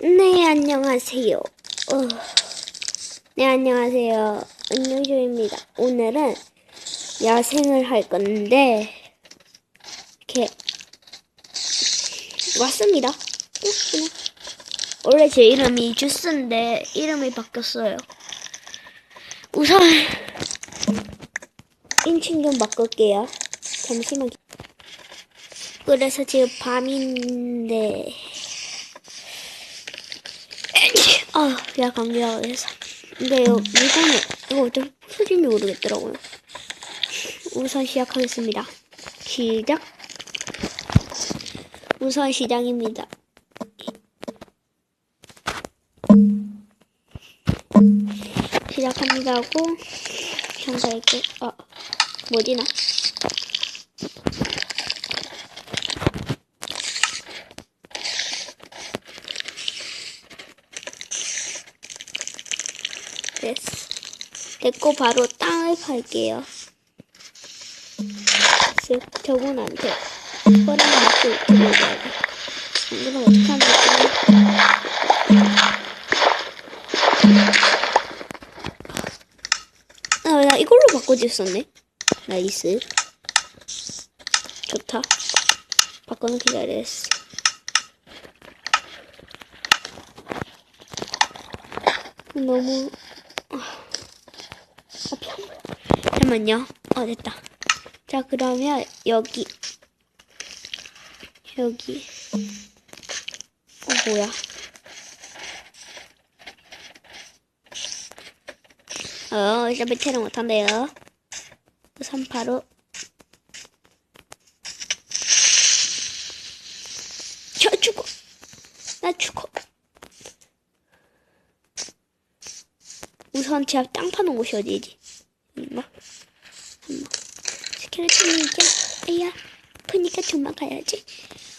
네, 안녕하세요. 어, 네, 안녕하세요. 은유주입니다. 오늘은 야생을 할 건데, 이렇게, 왔습니다. 원래 제 이름이 주스인데, 이름이 바뀌었어요. 우선, 인칭 좀 바꿀게요. 잠시만. 그래서 지금 밤인데, 아, 야, 감기가 그래서. 근데 요, 이거는, 이거 어떻게 부서진지 모르겠더라고요. 우선 시작하겠습니다. 시작. 우선 시작입니다. 시작합니다 하고, 형사에게, 아, 뭐지, 나? 됐어. 됐고 바로 땅을 팔게요. 쓱 저분한테 허락 맞고 들어가야 돼. 이건 어떻게 하면 될까? 아, 나 이걸로 바꿔줬었네. 나이스. 좋다. 바꿔는 기다렸어. 너무 아, 편- 잠깐만요. 어, 됐다. 자, 그러면 여기. 여기. 어, 뭐야. 어, 일단 밑에는 못한대요. 우선 바로. 저 죽어. 나 죽어. 우선 제가 땅 파는 곳이 어디지? 엄마. 이제 아야 아프니까 좀만 가야지.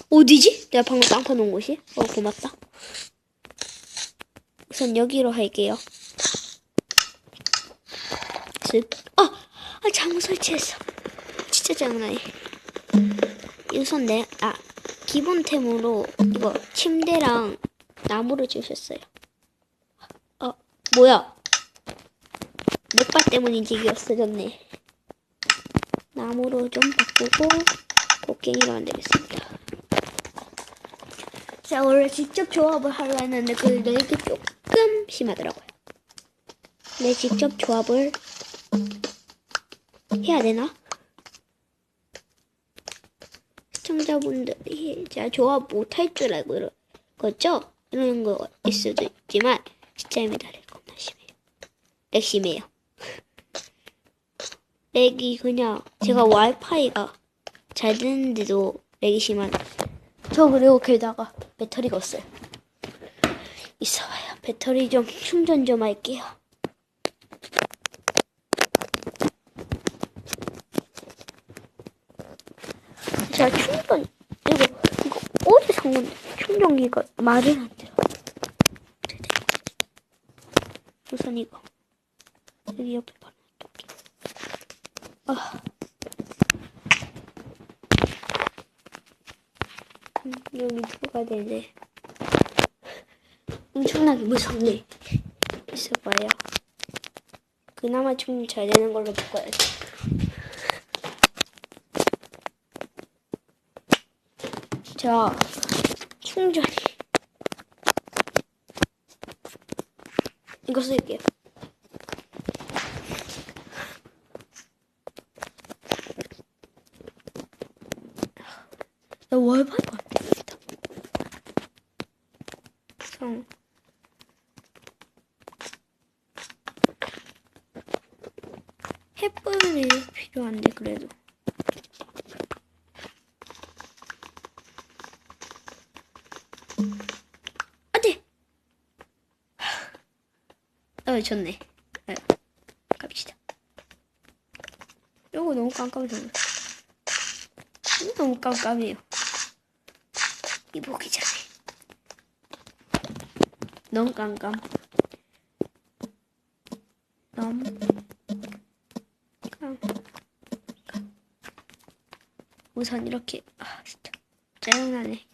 어디지? 내가 방금 땅 파는 곳이? 어 고맙다. 우선 여기로 할게요. 쓱. 아, 아 잘못 설치했어. 진짜 장난해. 우선 내, 아, 기본템으로 이거 침대랑 나무를 주셨어요. 어, 뭐야? 맥바 때문인지 이게 없어졌네. 나무로 좀 바꾸고 곡괭이로 안 되겠습니다. 자, 원래 직접 조합을 하려 했는데 그 렉이 조금 심하더라고요. 내 직접 조합을 해야 되나? 시청자분들이 제가 조합 못할 줄 알고 이러겠죠? 이러는 거일 수도 있지만. 렉 겁나 심해요. 렉 심해요. 렉이 그냥 제가 와이파이가 잘 되는데도 렉이 심한. 저 그리고 게다가 배터리가 없어요. 있어봐요. 배터리 좀 충전 좀 할게요. 제가 충전 이거 이거 어디 산 건데? 충전기가 말을 안 들어. 우선 이거. 여기 옆에 바로 아. 음, 여기 들어가야 되는데 엄청나게 무섭네. 있어봐요. 그나마 좀 잘 되는 걸로 바꿔야지 자 충전이. 이거 쓸게요 나 와이파이가 안 되겠다. 성. 햇불이 필요한데 그래도. 안돼. 어 좋네. 아, 갑시다. 요거 너무 깜깜해서. 너무 깜깜해요. 이 보기 전에 너무 깜깜. 너무 깜깜. 우선 이렇게 아 진짜 짜증나네